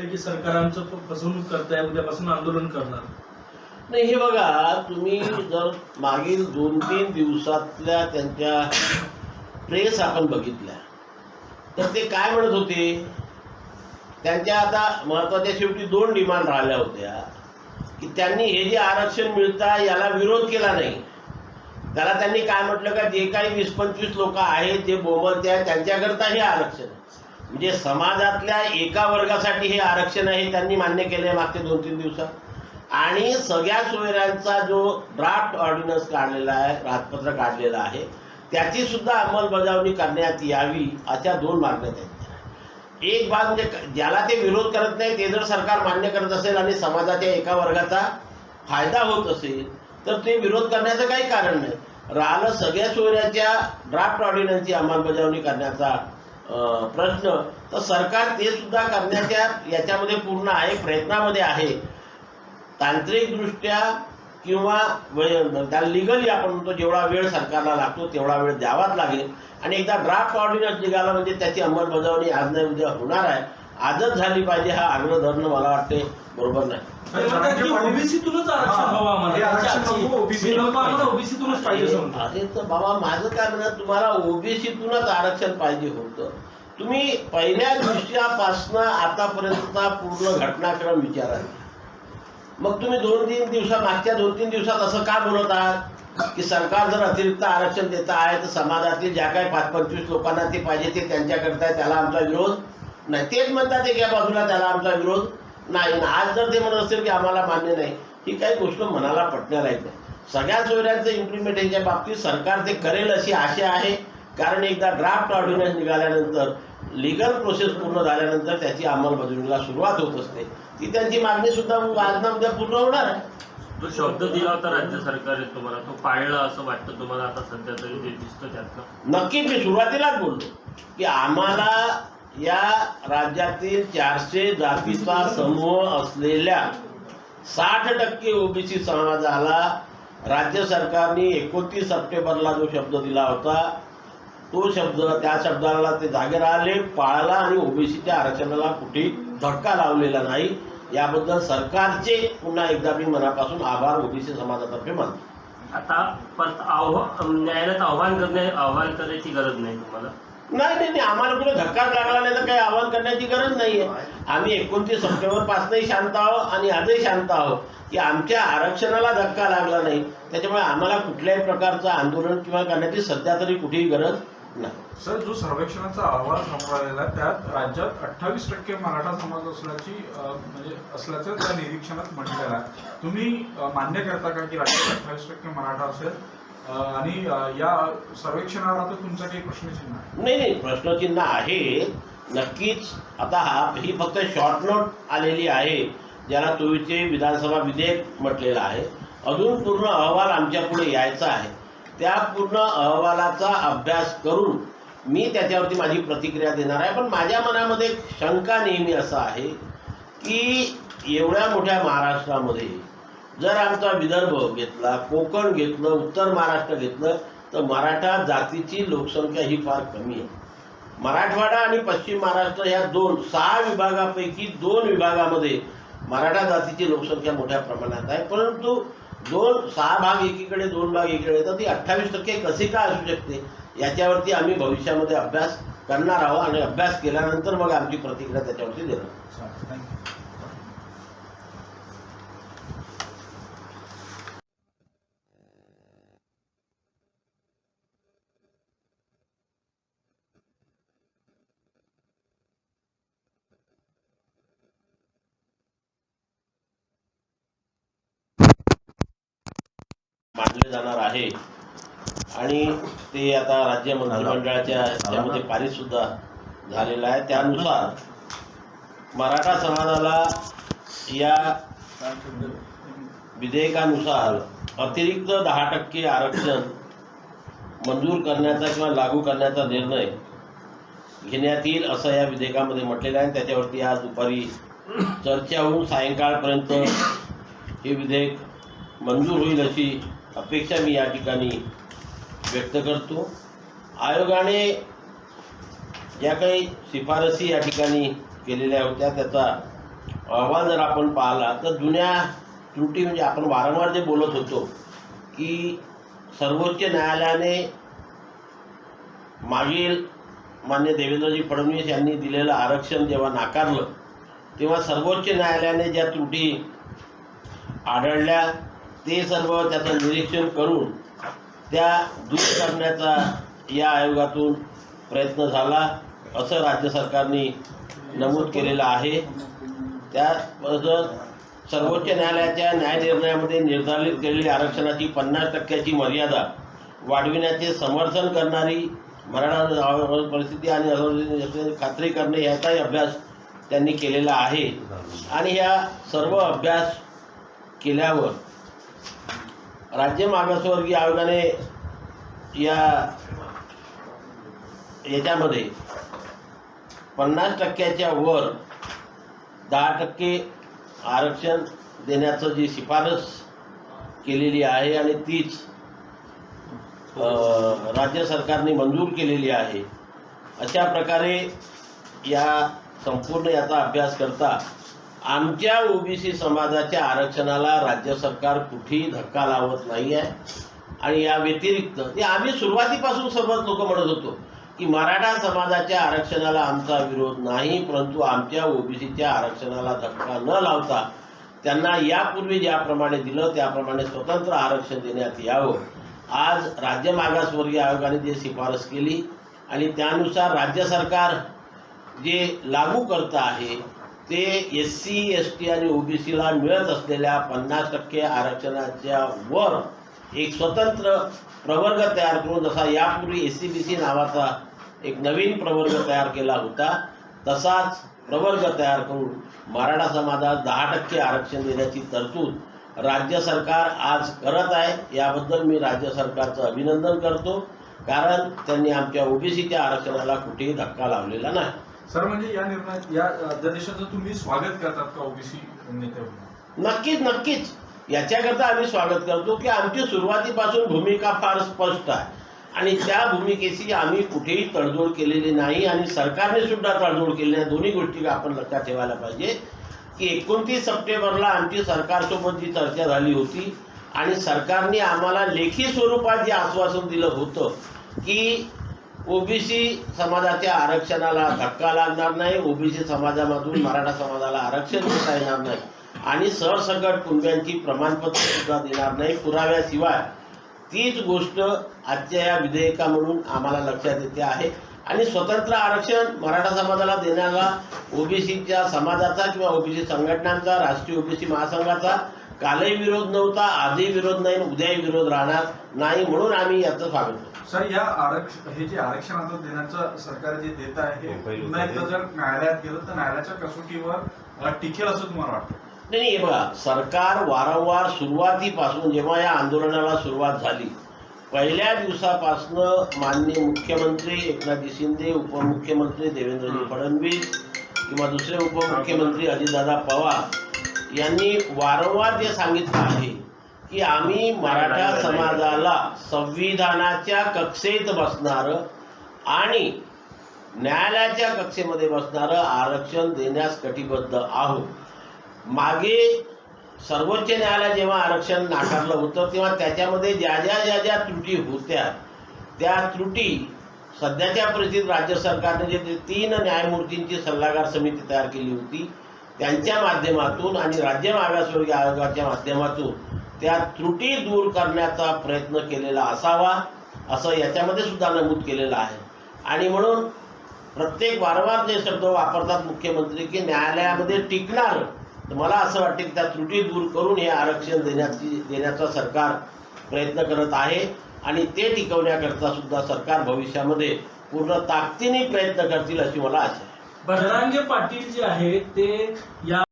म्हटलं की सरकार आमचं फसवणूक करताय उद्यापासून आंदोलन करणार. नाही हे बघा तुम्ही जर मागील दोन तीन दिवसातल्या त्यांच्या प्रेस आपण बघितल्या तर ते काय म्हणत होते? त्यांच्या आता महत्त्वाच्या शेवटी दोन डिमांड राहिल्या होत्या की त्यांनी हे जे आरक्षण मिळतं याला विरोध केला नाही. त्याला त्यांनी काय म्हटलं का जे काही वीस पंचवीस लोक आहेत जे बोबलते आहेत त्यांच्याकरता हे आरक्षण. आहे. म्हणजे समाजातल्या एका वर्गासाठी हे आरक्षण आहे त्यांनी मान्य केलं आहे मागच्या दोन तीन दिवसात. आणि सगळ्या सोयऱ्यांचा जो ड्राफ्ट ऑर्डिनन्स काढलेला आहे राजपत्र काढलेलं आहे त्याची सुद्धा अंमलबजावणी करण्यात यावी अशा दोन मागण्या त्यांच्या एक भाग म्हणजे ज्याला ते विरोध करत नाही ते जर सरकार मान्य करत असेल आणि समाजाच्या एका वर्गाचा फायदा होत असेल तर ते विरोध करण्याचं काही कारण नाही. राहिलं सगळ्या सोयऱ्याच्या ड्राफ्ट ऑर्डिनन्सची अंमलबजावणी करण्याचा प्रश्न. तर सरकार ते सुद्धा करण्याच्या याच्यामध्ये पूर्ण आहे प्रयत्नामध्ये आहे. तांत्रिकदृष्ट्या किंवा त्या त्याला लिगली आपण म्हणतो जेवढा वेळ सरकारला लागतो तेवढा वेळ द्यावाच लागेल. आणि एकदा ड्राफ्ट ऑर्डिनन्स निघाला म्हणजे त्याची अंमलबजावणी आज नाही उद्या होणार आहे. आजच झाली पाहिजे हा आग्रह धरणं मला वाटते बरोबर नाही. अरे तर बाबा माझं काय म्हणत तुम्हाला ओबीसीतूनच आरक्षण पाहिजे होतं. तुम्ही पहिल्या दृष्ट्यापासनं आतापर्यंतचा पूर्ण घटनाक्रम विचारा. मग तुम्ही दोन तीन दिवसात मागच्या दोन तीन दिवसात असं का बोलत आहात? की सरकार जर अतिरिक्त आरक्षण देत आहे तर समाजातील ज्या काही पाच पंचवीस लोकांना ते पाहिजे ते त्यांच्याकरता त्याला आमचा विरोध. नाही तेच म्हणतात एका बाजूला त्याला आमचा विरोध. नाही आज जर ते म्हणत असतील की आम्हाला मान्य नाही ही काही गोष्ट मनाला पटण्यालायक नाही. सगळ्या सोयऱ्यांचं इम्प्लिमेंटेशनच्या बाबतीत सरकार ते करेल अशी आशा आहे. कारण एकदा ड्राफ्ट ऑर्डिनन्स निघाल्यानंतर लिगल प्रोसेस पूर्ण झाल्यानंतर त्याची अंमलबजावणीला सुरुवात होत असते. ती त्यांची मागणी सुद्धा आज ना उद्या पूर्ण होणार आहे. जो शब्द दिला होता राज्य सरकारने तुम्हाला. तो पाळला असं वाटतं तुम्हाला आता सध्या तरी ते दिसतं त्यातलं? नक्की मी सुरुवातीलाच बोललो की आम्हाला या राज्यातील चारशे जातीचा समूह असलेल्या साठ टक्के ओबीसी समाजाला राज्य सरकारने एकोणतीस सप्टेंबरला जो शब्द दिला होता तो शब्द त्या शब्दाला ते जागे राहिले. पाळला आणि ओबीसीच्या आरक्षणाला कुठे धक्का लावलेला नाही. याबद्दल सरकारचे पुन्हा एकदा मी मनापासून आभार ओबीसी समाजातर्फे मानतो. आता परत आव्हान न्यायालयात आव्हान करणे आव्हान करण्याची गरज नाही तुम्हाला? नाही नाही नाही आम्हाला कुठे धक्काच लागला नाही तर काही आवाहन करण्याची गरज नाहीये. आम्ही एकोणतीस सप्टेंबर पासूनही शांत आहोत आणि आजही शांत आहोत की आमच्या आरक्षणाला धक्का लागला नाही. त्याच्यामुळे आम्हाला कुठल्याही प्रकारचं आंदोलन किंवा करण्याची सध्या तरी कुठेही गरज नाही. सर जो सर्वेक्षणाचा अहवाल समोर आलेला त्यात राज्यात अठ्ठावीस टक्के मराठा समाज असल्याची म्हणजे असल्याचं त्या निरीक्षणात म्हटलेलं आहे. तुम्ही मान्य करता का की राज्यात अठ्ठावीस टक्के मराठा असेल? आणि या सर्वेक्षणावर आता तुमचं काही प्रश्नचिन्ह आहे? नाही नाही प्रश्नचिन्ह आहे. नक्कीच आता हा ही फक्त शॉर्ट नोट आलेली आहे ज्याला चोवीसचे विधानसभा विधेयक म्हटलेलं आहे. अजून पूर्ण अहवाल आमच्या पुढे यायचा आहे. त्या पूर्ण अहवालाचा अभ्यास करून मी त्याच्यावरती माझी प्रतिक्रिया देणार आहे. पण माझ्या मनामध्ये एक शंका नेहमी असं आहे की एवढ्या मोठ्या महाराष्ट्रामध्ये जर आमचा विदर्भ घेतला कोकण घेतलं उत्तर महाराष्ट्र घेतलं तर मराठा जातीची लोकसंख्या ही फार कमी आहे. मराठवाडा आणि पश्चिम महाराष्ट्र ह्या दोन सहा विभागापैकी दोन विभागामध्ये मराठा जातीची लोकसंख्या मोठ्या प्रमाणात आहे. परंतु दोन सहा भाग एकीकडे दोन भाग एकीकडे तर ती अठ्ठावीस टक्के कसे का असू शकते याच्यावरती आम्ही भविष्यामध्ये अभ्यास करणार आहोत आणि अभ्यास केल्यानंतर मग आमची प्रतिक्रिया त्याच्यावरती देणार जाणार आहे. आणि ते आता राज्य मंत्रिमंडळाच्या पारित सुद्धा झालेलं आहे. त्यानुसार मराठा समाजाला या विधेयकानुसार अतिरिक्त दहा टक्के आरक्षण मंजूर करण्याचा किंवा लागू करण्याचा निर्णय घेण्यात येईल असं या विधेयकामध्ये म्हटलेलं आहे. त्याच्यावरती आज दुपारी चर्चा होऊन सायंकाळपर्यंत हे विधेयक मंजूर होईल अशी अपेक्षा मी या ठिकाणी व्यक्त करतो. आयोगाने ज्या काही शिफारसी या ठिकाणी केलेल्या होत्या त्याचा अहवाल जर आपण पाहिला तर जुन्या त्रुटी म्हणजे आपण वारंवार जे बोलत होतो की सर्वोच्च न्यायालयाने मागील मान्य देवेंद्रजी फडणवीस यांनी दिलेलं आरक्षण जेव्हा नाकारलं तेव्हा सर्वोच्च न्यायालयाने ज्या त्रुटी आढळल्या ते सर्व त्याचं निरीक्षण करून त्या दूर करण्याचा या आयोगातून प्रयत्न झाला असं राज्य सरकारने नमूद केलेलं आहे. त्या सर्वोच्च न्यायालयाच्या न्यायनिर्णयामध्ये निर्धारित केलेली आरक्षणाची पन्नास टक्क्याची मर्यादा वाढविण्याचे समर्थन करणारी मराठा परिस्थिती आणि असंवेदनशीलतेची खात्री करणे याचाही अभ्यास त्यांनी केलेला आहे. आणि ह्या सर्व अभ्यास केल्यावर राज्य मागासवर्गीय आयोगाने या याच्यामध्ये पन्नास टक्क्याच्या वर दहा टक्के आरक्षण देण्याचं जी शिफारस केलेली आहे आणि तीच राज्य सरकारने मंजूर केलेली आहे अशा प्रकारे या संपूर्ण याचा अभ्यास करता आमच्या ओबीसी समाजाच्या आरक्षणाला राज्य सरकार कुठेही धक्का लावत नाही आहे आणि या व्यतिरिक्त ते आम्ही सुरुवातीपासून सर्वच लोक म्हणत होतो की मराठा समाजाच्या आरक्षणाला आमचा विरोध नाही परंतु आमच्या ओबीसीच्या आरक्षणाला धक्का न लावता त्यांना यापूर्वी ज्याप्रमाणे दिलं त्याप्रमाणे स्वतंत्र आरक्षण देण्यात यावं. आज राज्य मागासवर्गीय आयोगाने जे शिफारस केली आणि त्यानुसार राज्य सरकार जे लागू करतं आहे ते एस सी एस टी आणि ओबीसीला मिळत असलेल्या पन्नास टक्के आरक्षणाच्या वर एक स्वतंत्र प्रवर्ग तयार करून जसा यापूर्वी एस सी बी सी नावाचा एक नवीन प्रवर्ग तयार केला होता तसाच प्रवर्ग तयार करून मराठा समाजात दहा टक्के आरक्षण देण्याची तरतूद राज्य सरकार आज करत आहे. याबद्दल मी राज्य सरकारचं अभिनंदन करतो. कारण त्यांनी आमच्या ओबीसीच्या आरक्षणाला कुठेही धक्का लावलेला नाही. सर म्हणजे या निर्णय या अध्यादेशाचं तुम्ही स्वागत करतात का ओबीसी नेते नक्कीच नक्कीच. याच्याकरता आम्ही स्वागत करतो की आमची सुरुवातीपासून भूमिका फार स्पष्ट आहे. आणि त्या भूमिकेशी आम्ही कुठेही तडजोड केलेली नाही आणि सरकारने सुद्धा तडजोड केली नाही दोन्ही गोष्टी आपण लक्षात ठेवायला पाहिजे की एकोणतीस सप्टेंबरला आमची सरकारसोबत जी चर्चा झाली होती आणि सरकारने आम्हाला लेखी स्वरूपात जे आश्वासन दिलं होतं की ओबीसी समाजाच्या आरक्षणाला धक्का लागणार नाही. ओबीसी समाजामधून मराठा समाजाला आरक्षण देता येणार नाही. आणि सरसकट कुणब्यांची प्रमाणपत्र सुद्धा देणार नाही. पुराव्याशिवाय तीच गोष्ट आजच्या या विधेयका म्हणून आम्हाला लक्षात येते आहे. आणि स्वतंत्र आरक्षण मराठा समाजाला देण्याला ओबीसीच्या समाजाचा किंवा ओबीसी संघटनांचा राष्ट्रीय ओबीसी महासंघाचा कालही विरोध नव्हता आजही विरोध नाही उद्याही विरोध राहणार नाही म्हणून आम्ही याचं स्वागत करतो. सर या आरक्षण हे जे आरक्षण आता देण्याचं सरकार जे देत आहे हे पुन्हा एकदा जर न्यायालयात गेलं तर न्यायालयाच्या कसोटीवर टिकेल असं तुम्हाला वाटतं? नाही नाही हे बघा सरकार वारंवार सुरुवातीपासून जेव्हा या आंदोलनाला सुरुवात झाली पहिल्या दिवसापासनं माननीय मुख्यमंत्री एकनाथजी शिंदे उपमुख्यमंत्री देवेंद्रजी फडणवीस किंवा दुसरे उपमुख्यमंत्री अजितदादा पवार यांनी वारंवार जे सांगितलं आहे की आम्ही मराठा समाजाला संविधानाच्या कक्षेत बसणारं आणि न्यायालयाच्या कक्षेमध्ये बसणारं आरक्षण देण्यास कटिबद्ध आहोत. मागे सर्वोच्च न्यायालय जेव्हा आरक्षण नाकारलं होतं तेव्हा त्याच्यामध्ये ज्या ज्या ज्या ज्या त्रुटी होत्या त्या त्रुटी सध्याच्या परिस्थितीत राज्य सरकारने जे तीन न्यायमूर्तींची सल्लागार समिती तयार केली होती त्यांच्या माध्यमातून आणि राज्य मागासवर्गीय आयोगाच्या माध्यमातून त्या त्रुटी दूर करण्याचा प्रयत्न केलेला असावा असं याच्यामध्ये सुद्धा नमूद केलेलं आहे. आणि म्हणून प्रत्येक वारंवार जे शब्द वापरतात मुख्यमंत्री की न्यायालयामध्ये टिकणार तर मला असं वाटतं की त्या त्रुटी दूर करून हे आरक्षण देण्याची देण्याचा सरकार प्रयत्न करत आहे आणि ते टिकवण्याकरता सुद्धा सरकार भविष्यामध्ये पूर्ण ताकदीने प्रयत्न करतील अशी मला आशा आहे पाटील जे आहेत ते या